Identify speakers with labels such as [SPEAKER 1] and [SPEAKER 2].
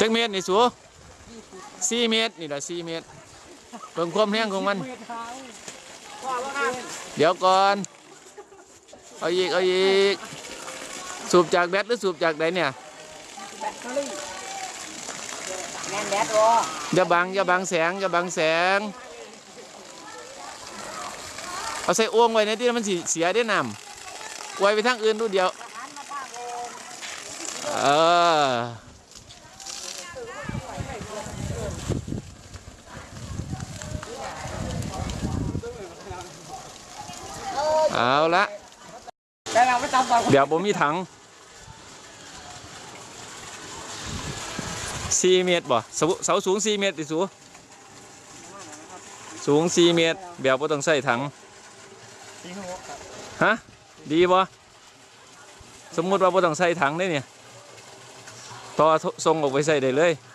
[SPEAKER 1] จักเมตรนี่สูสี่เมตรนี่แหละสี่เมตรเบิ่งความแห้งของมัน เดี๋ยวก่อน เอาอีก เอาอีก สูบจากแบตหรือสูบจากไหนเนี่ย
[SPEAKER 2] แน่นแดดวอ
[SPEAKER 1] ย่าบังอย่าบังแสงอย่าบังแสง เอาใส่อ้วงไว้ในที่มันเสียได้นำไว้ไปทางอื่นดูเดียว เอาละ
[SPEAKER 2] แต่เราไม่ตามบอก
[SPEAKER 1] เดี๋ยวผมมีถังสี่เมตรบ่เสาเสาสูงสี่เมตรติสูสูงสี่เมตร แบบว่าต้องใส่ถัง
[SPEAKER 2] สี่หกครับ
[SPEAKER 1] ฮะดีบ่สมมุติว่าบ่ต้องใส่ถังได้เนี่ยต่อส่งออกไปใส่ได้เลย
[SPEAKER 2] ค